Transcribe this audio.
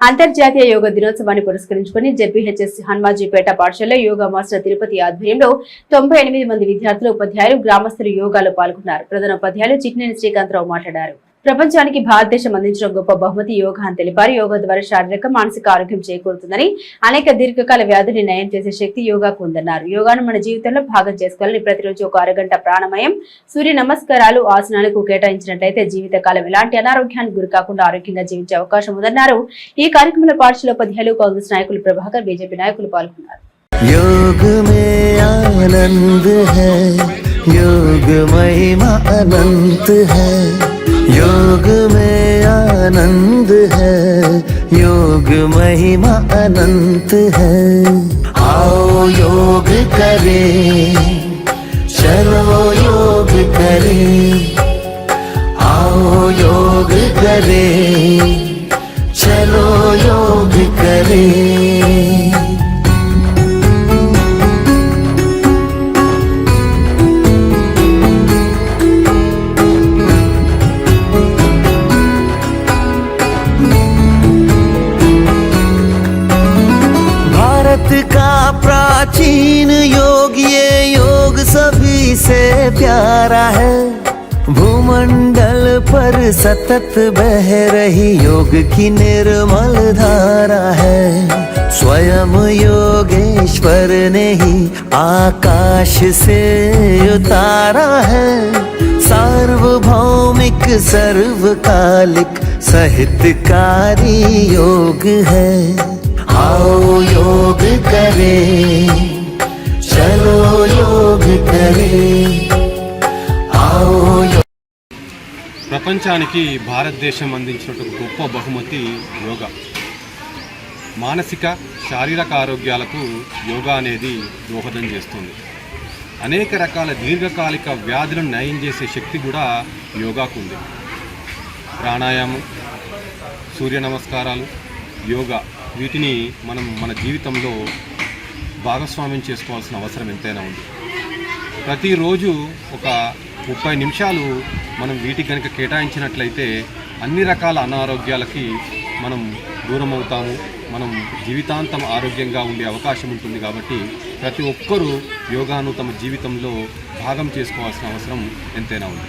అంతర్జాతీయ యోగా దినోత్సవాన్ని పురస్కరించుకుని జెడ్పీహెచ్ఎస్ హన్మాజీపేట పాఠశాలలో యోగా మాస్టర్ తిరుపతి ఆధ్వర్యంలో తొంభై ఎనిమిది మంది విద్యార్థులు ఉపాధ్యాయులు గ్రామస్తులు యోగాలో పాల్గొన్నారు. ప్రధాన ఉపాధ్యాయులు చిట్నేని శ్రీకాంతరావు మాట్లాడారు. ప్రపంచానికి భారతదేశం అందించిన గొప్ప బహుమతి యోగా అని తెలిపారు యోగా ద్వారా శారీరక మానసిక ఆరోగ్యం చేకూరుతుందని అనేక దీర్ఘకాల వ్యాధుల్ని నయం చేసే శక్తి యోగాకు ఉందన్నారు యోగాను మన జీవితంలో భాగం చేసుకోవాలని ప్రతిరోజు ఒక అరగంట ప్రాణమయం సూర్య నమస్కారాలు ఆసనాలకు కేటాయించినట్లయితే జీవితకాలం ఎలాంటి అనారోగ్యానికి గురి కాకుండా ఆరోగ్యంగా జీవించే అవకాశం ఉందన్నారు ఈ కార్యక్రమంలో పాఠశాల ఉపాధ్యాయులు కాంగ్రెస్ నాయకులు ప్రభాకర్ బీజేపీ నాయకులు పాల్గొన్నారు योग में आनंद है योग महिमा अनंत है योग में आनंद है, योग महिमा अनंत है। आओ योग करें चलो योग करें। आओ योग करें। प्राचीन योग, ये योग सभी से प्यारा है। भूमंडल पर सतत बह रही योग की निर्मल धारा है। स्वयं योगेश्वर ने ही आकाश से उतारा है। सार्वभौमिक, सर्वकालिक, साहित्यकारी योग है। करें चलो योग करें आओ योग ప్రపంచానికి భారతదేశం అందించిన గొప్ప బహుమతి యోగా మానసిక శారీరక ఆరోగ్యాలకు యోగా అనేది దోహదం చేస్తుంది అనేక రకాల దీర్ఘకాలిక వ్యాధులను నయం చేసే శక్తి కూడా యోగాకు ఉంది ప్రాణాయామం సూర్య నమస్కారాలు యోగా వీటిని మనం మన జీవితంలో భాగస్వామ్యం చేసుకోవాల్సిన అవసరం ఎంతైనా ఉంది. ప్రతిరోజు ఒక ముప్పై నిమిషాలు మనం వీటికి కనుక కేటాయించినట్లయితే అన్ని రకాల అనారోగ్యాలకి మనం దూరం అవుతాము మనం జీవితాంతం ఆరోగ్యంగా ఉండే అవకాశం ఉంటుంది కాబట్టి ప్రతి ఒక్కరూ యోగాను తమ జీవితంలో భాగం చేసుకోవాల్సిన అవసరం ఎంతైనా ఉంది.